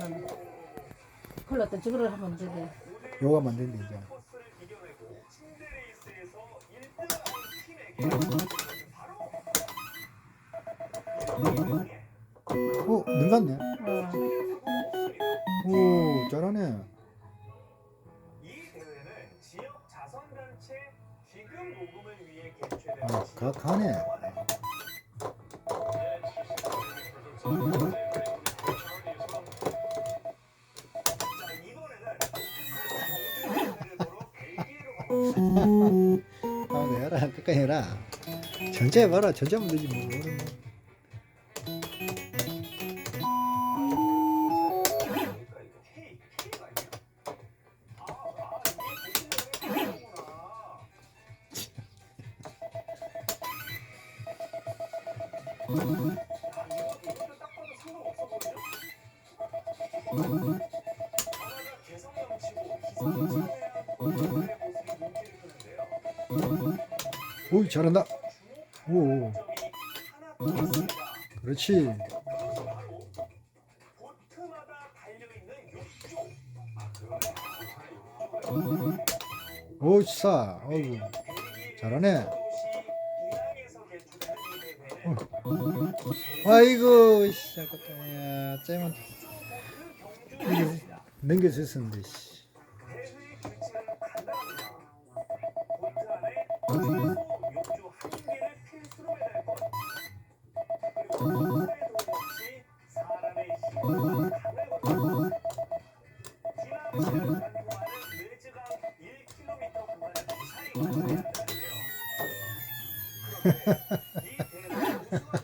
그러면 큰일 났다 저거를 하면 되게 요가 만든대 이제. 어, 능갔네. 어. 오, 잘하네. 아, 가, 가네. 아, 해라. 끝까지 해라. 전체 해봐라. 전체 하면 되지 뭐. 뭐 오, 잘한다. 오, 그렇지. 오, 치사. 어이구, 잘하네. 대회는 아이고. 야, 쟤만. 넘겨졌었는데, 씨. 대회의 규칙은 간단합니다. 보트 안에 최소 욕조 한 개를 필수로 매달 것. 그리고 사람의 도움 없이 사람의 힘으로 강을 건너. 지난 시간을 관통하는 외즈강 1km 구간을 무사히 건너야 되는데요. 그런데 이 대회를 우승하기 위해서 승선을 승선보다 얼마나 재치 있고 개성 있게 욕조를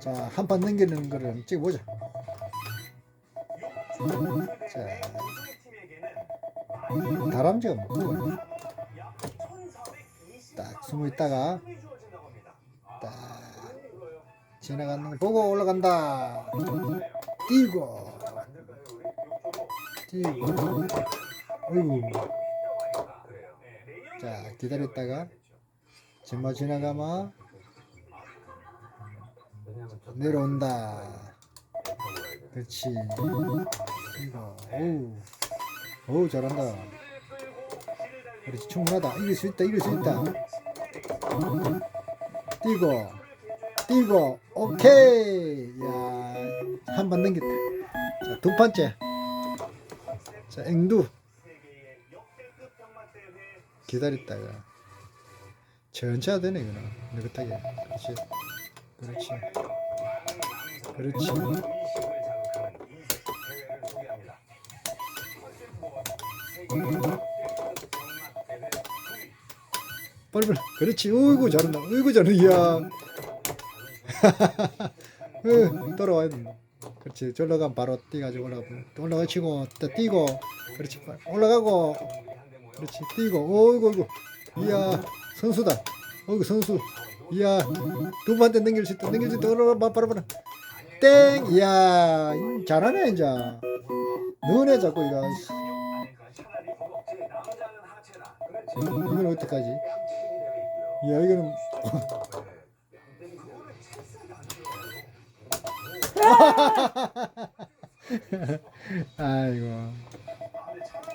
자, 한 판 넘기는 거를 찍어보자. 자, 다람쥐가 뭐, 딱 숨어 있다가, 딱, 지나가는 거 보고 올라간다. 뛰고, 뛰고. 어이구. 자, 기다렸다가, 정말 지나가면, 내려온다. 그렇지. 이거, 오우. 오우, 잘한다. 그렇지, 충분하다. 이길 수 있다, 이길 수 있다. 뛰고, 뛰고, 오케이. 야, 한 번 넘겼다. 자, 두 번째. 자, 앵두. 기다렸다가. 천천히 되네, 이거는. 느긋하게. 그렇지. 그렇지. 그렇지. 빨리빨리. 그렇지. 어이구, 잘한다. 어이구, 잘한다. 이야. 으, 돌아와야 된다. 그렇지. 저러 가면 바로 뛰가지고 올라가. 올라가치고, 또 뛰고. 그렇지. 올라가고. 그렇지. 뛰고. 어이구, 어이구. 이야. 선수다. 어이구, 선수. 이야. 두 번째 넘길 수 있다. 넘길 수 있다. 올라가. 바로, 바로. 땡! 이야. 잘하네, 이제. 너네 자꾸 이거. 이건 어떡하지? 야, 이거는. 아이고.